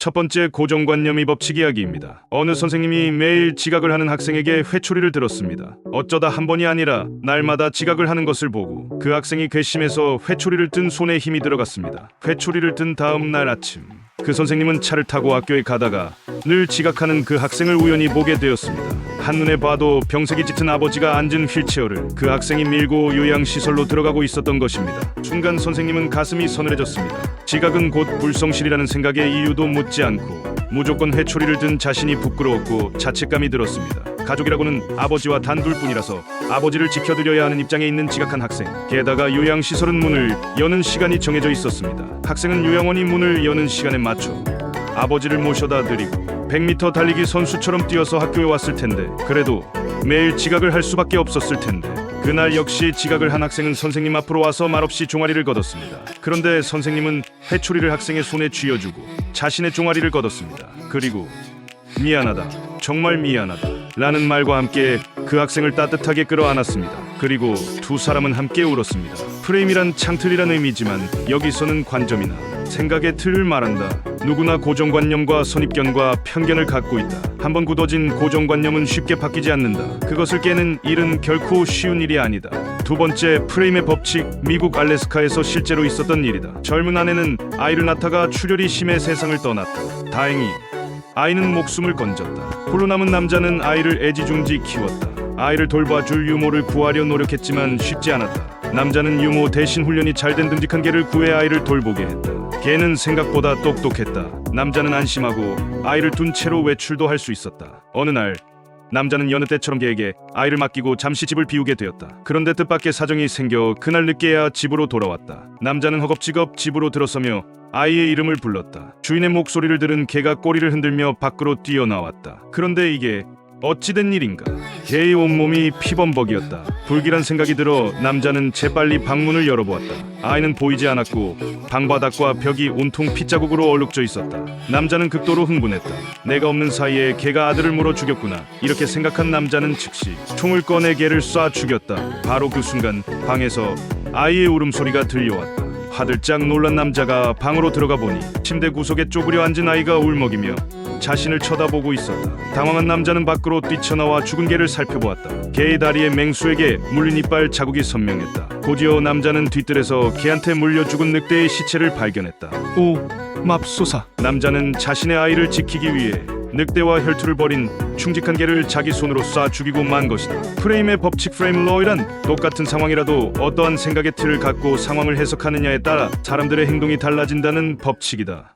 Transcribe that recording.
첫 번째 고정관념이 법칙 이야기입니다. 어느 선생님이 매일 지각을 하는 학생에게 회초리를 들었습니다. 어쩌다 한 번이 아니라 날마다 지각을 하는 것을 보고 그 학생이 괘씸해서 회초리를 든 손에 힘이 들어갔습니다. 회초리를 든 다음 날 아침 그 선생님은 차를 타고 학교에 가다가 늘 지각하는 그 학생을 우연히 보게 되었습니다. 한눈에 봐도 병색이 짙은 아버지가 앉은 휠체어를 그 학생이 밀고 요양시설로 들어가고 있었던 것입니다. 순간 선생님은 가슴이 서늘해졌습니다. 지각은 곧 불성실이라는 생각에 이유도 묻지 않고 무조건 회초리를 든 자신이 부끄러웠고 자책감이 들었습니다. 가족이라고는 아버지와 단둘뿐이라서 아버지를 지켜드려야 하는 입장에 있는 지각한 학생. 게다가 요양시설은 문을 여는 시간이 정해져 있었습니다. 학생은 요양원이 문을 여는 시간에 맞춰 아버지를 모셔다 드리고 100m 달리기 선수처럼 뛰어서 학교에 왔을 텐데 그래도 매일 지각을 할 수밖에 없었을 텐데 그날 역시 지각을 한 학생은 선생님 앞으로 와서 말없이 종아리를 걷었습니다. 그런데 선생님은 회초리를 학생의 손에 쥐어주고 자신의 종아리를 걷었습니다. 그리고 미안하다. 정말 미안하다. 라는 말과 함께 그 학생을 따뜻하게 끌어안았습니다. 그리고 두 사람은 함께 울었습니다. 프레임이란 창틀이란 의미지만 여기서는 관점이나 생각의 틀을 말한다. 누구나 고정관념과 선입견과 편견을 갖고 있다. 한번 굳어진 고정관념은 쉽게 바뀌지 않는다. 그것을 깨는 일은 결코 쉬운 일이 아니다. 두 번째 프레임의 법칙 미국 알래스카에서 실제로 있었던 일이다. 젊은 아내는 아이를 낳다가 출혈이 심해 세상을 떠났다. 다행히 아이는 목숨을 건졌다. 홀로 남은 남자는 아이를 애지중지 키웠다. 아이를 돌봐줄 유모를 구하려 노력했지만 쉽지 않았다. 남자는 유모 대신 훈련이 잘 된 듬직한 개를 구해 아이를 돌보게 했다. 개는 생각보다 똑똑했다. 남자는 안심하고 아이를 둔 채로 외출도 할 수 있었다. 어느 날 남자는 여느 때처럼 개에게 아이를 맡기고 잠시 집을 비우게 되었다. 그런데 뜻밖의 사정이 생겨 그날 늦게야 집으로 돌아왔다. 남자는 허겁지겁 집으로 들어서며 아이의 이름을 불렀다. 주인의 목소리를 들은 개가 꼬리를 흔들며 밖으로 뛰어나왔다. 그런데 이게 어찌된 일인가? 개의 온몸이 피범벅이었다. 불길한 생각이 들어 남자는 재빨리 방문을 열어보았다. 아이는 보이지 않았고 방바닥과 벽이 온통 핏자국으로 얼룩져 있었다. 남자는 극도로 흥분했다. 내가 없는 사이에 개가 아들을 물어 죽였구나. 이렇게 생각한 남자는 즉시 총을 꺼내 개를 쏴 죽였다. 바로 그 순간 방에서 아이의 울음소리가 들려왔다. 화들짝 놀란 남자가 방으로 들어가 보니 침대 구석에 쪼그려 앉은 아이가 울먹이며 자신을 쳐다보고 있었다. 당황한 남자는 밖으로 뛰쳐나와 죽은 개를 살펴보았다. 개의 다리에 맹수에게 물린 이빨 자국이 선명했다. 곧이어 남자는 뒤뜰에서 개한테 물려 죽은 늑대의 시체를 발견했다. 오, 맙소사. 남자는 자신의 아이를 지키기 위해 늑대와 혈투를 벌인 충직한 개를 자기 손으로 쏴 죽이고 만 것이다. 프레임의 법칙 프레임 로이란 똑같은 상황이라도 어떠한 생각의 틀을 갖고 상황을 해석하느냐에 따라 사람들의 행동이 달라진다는 법칙이다.